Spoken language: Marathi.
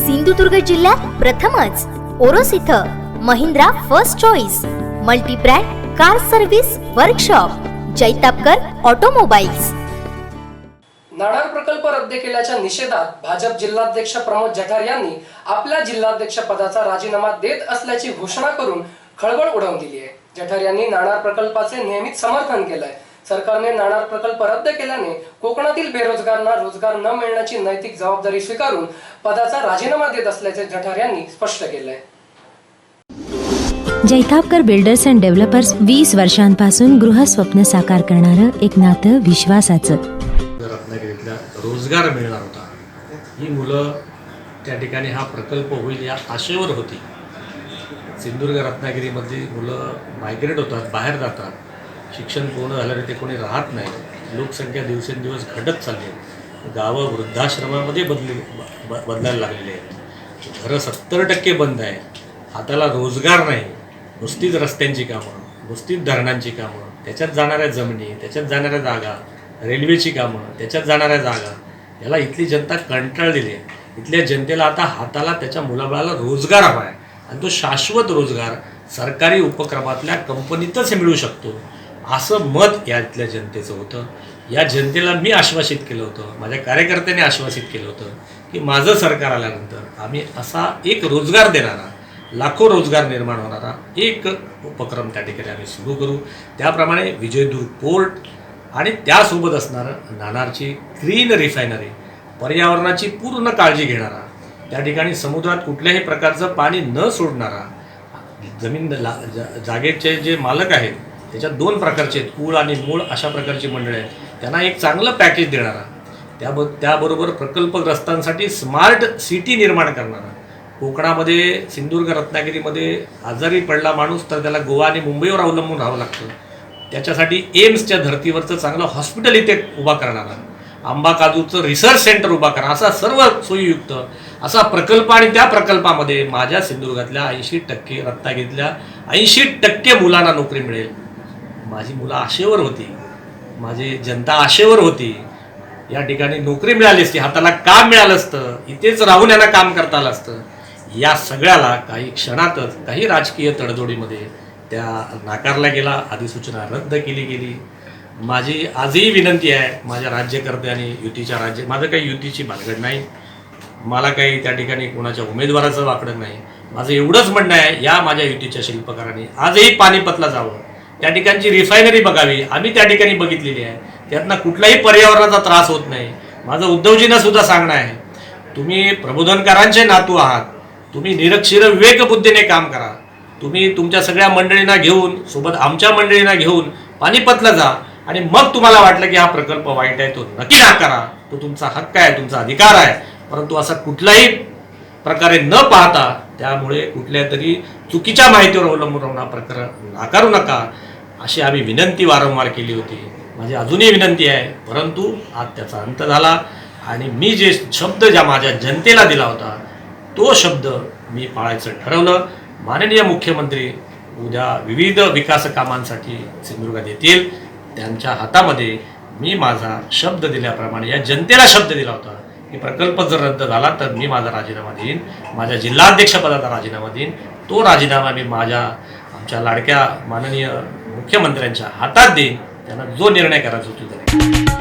सिंधुदुर्ग जिल्ह्यात प्रथमच ओरोस इथं Mahindra First Choice multibrand car service workshop Jaitapkar automobiles Nanar प्रकल्प रद्द केल्याच्या निषेधात भाजप जिल्हाध्यक्ष प्रमोद जठार यांनी आपल्या जिल्हाध्यक्ष पदाचा राजीनामा देत असल्याची घोषणा करून खळबळ उडवून दिली आहे. जठार यांनी नाणार प्रकल्पाचे नियमित समर्थन केलंय. सरकारने नाणार प्रकल्प रद्द केल्याने कोकणातील बेरोजगारांना रोजगार न मिळण्याची नैतिक जबाबदारी स्वीकारून पदाचा राजीनामा देत असल्याचे जठार यांनी स्पष्ट केलंय. जैतापकर बिल्डर्स अँड डेव्हलपर्स वीस वर्षांपासून गृहस्वप्न साकार करणारं एक नातं विश्वासाचं. रत्नागिरीतला रोजगार मिळणार होता. ही मुलं त्या ठिकाणी हा प्रकल्प होईल या आशेवर होती. सिंधुदुर्ग रत्नागिरीमध्ये मुलं मायग्रेट होतात बाहेर जातात. शिक्षण पूर्ण झाल्याने ते कोणी राहत नाही. लोकसंख्या दिवसेंदिवस घटत चालली आहे. गावं वृद्धाश्रमामध्ये बदली ब- ब- बदलायला लागलेली आहेत. घरं सत्तर टक्के बंद आहे. हाताला रोजगार नाही. नुसतीच रस्त्यांची कामं नुसतीच धरणांची कामं त्याच्यात जाणाऱ्या जमिनी त्याच्यात जाणाऱ्या जागा रेल्वेची कामं त्याच्यात जाणाऱ्या जागा. याला इथली जनता कंटाळलेली आहे. इथल्या जनतेला आता हाताला त्याच्या मुलाबाळाला रोजगार हवा आहे. आणि तो शाश्वत रोजगार सरकारी उपक्रमातल्या कंपनीतच मिळू शकतो. असं मत या इथल्या जनतेचं होतं. या जनतेला मी आश्वासित केलं होतं माझ्या कार्यकर्त्यांनी आश्वासित केलं होतं की माझं सरकार आल्यानंतर आम्ही असा एक रोजगार देणारा लाखो रोजगार निर्माण होणारा एक उपक्रम त्या ठिकाणी आम्ही सुरू करू. त्याप्रमाणे विजयदूर पोर्ट आणि त्यासोबत असणारं नाणारची ग्रीन रिफायनरी पर्यावरणाची पूर्ण काळजी घेणारा त्या ठिकाणी समुद्रात कुठल्याही प्रकारचं पाणी न सोडणारा जमीन ला जा- जागेचे जे मालक आहेत त्याच्यात दोन प्रकारचे आहेत. कूळ आणि मूळ अशा प्रकारची मंडळी आहेत. त्यांना एक चांगलं पॅकेज देणारा. त्याब त्याबरोबर प्रकल्पग्रस्तांसाठी स्मार्ट सिटी निर्माण करणारा. कोकणामध्ये सिंधुदुर्ग रत्नागिरीमध्ये आजारी पडला माणूस तर त्याला गोवा आणि मुंबईवर अवलंबून राहावं लागतं. त्याच्यासाठी एम्सच्या धर्तीवरचं चांगलं हॉस्पिटल इथे उभा करणारा. आंबा काजूचं रिसर्च सेंटर उभा करा. असा सर्व सोयीयुक्त असा प्रकल्प आणि त्या प्रकल्पामध्ये माझ्या सिंधुदुर्गातल्या ऐंशी टक्के रत्नागिरीतल्या ऐंशी टक्के मुलांना नोकरी मिळेल. माझी मुलं आशेवर होती. माझी जनता आशेवर होती. या ठिकाणी नोकरी मिळाली असती हाताला काम मिळालं असतं इथेच राहून यांना काम करता आलं असतं. या सगळ्याला काही क्षणातच काही राजकीय तडजोडीमध्ये त्या नाकारला गेला अधिसूचना रद्द केली गेली. माझी आजही विनंती आहे माझ्या राज्यकर्ते आणि युतीच्या राज्य माझं काही युतीची भानगड नाही. मला काही त्या ठिकाणी कोणाच्या उमेदवाराचं वाकडं नाही. माझं एवढंच म्हणणं आहे या माझ्या युतीच्या शिल्पकारांनी आजही पानिपतला जावं. त्या ठिकाणची रिफायनरी बघावी. आम्ही त्या ठिकाणी बघितलेली आहे. त्यातनं कुठलाही पर्यावरणाचा त्रास होत नाही. माझं उद्धवजींना सुद्धा सांगणं आहे. तुम्ही प्रबोधनकारांचे नातू आहात. तुम्ही निरक्षीर विवेकबुद्धीने काम करा. तुम्ही तुमच्या सगळ्या मंडळींना घेऊन सोबत आमच्या मंडळींना घेऊन पानिपतला जा आणि मग तुम्हाला वाटलं की हा प्रकल्प वाईट आहे तो नक्की नाकारा तो तुमचा हक्क आहे तुमचा अधिकार आहे. परंतु असा कुठलाही प्रकारे न पाहता त्यामुळे कुठल्या तरी चुकीच्या माहितीवर अवलंबून राहून हा प्रकार नाकारू नका अशी आम्ही विनंती वारंवार केली होती. माझी अजूनही विनंती आहे परंतु आज त्याचा अंत झाला आणि मी जे शब्द ज्या माझ्या जनतेला दिला होता तो शब्द मी पाळायचं ठरवलं. माननीय मुख्यमंत्री उद्या विविध विकास कामांसाठी सिंधुदुर्गात येतील. त्यांच्या हातामध्ये मी माझा शब्द दिल्याप्रमाणे या जनतेला शब्द दिला होता. की प्रकल्प जर रद्द झाला तर मी माझा राजीनामा देईन. माझ्या जिल्हाध्यक्षपदाचा राजीनामा देईन. तो राजीनामा मी माझ्या आमच्या लाडक्या माननीय मुख्यमंत्र्यांच्या हातात देईन. त्यांना जो निर्णय करायचा होतो त्याने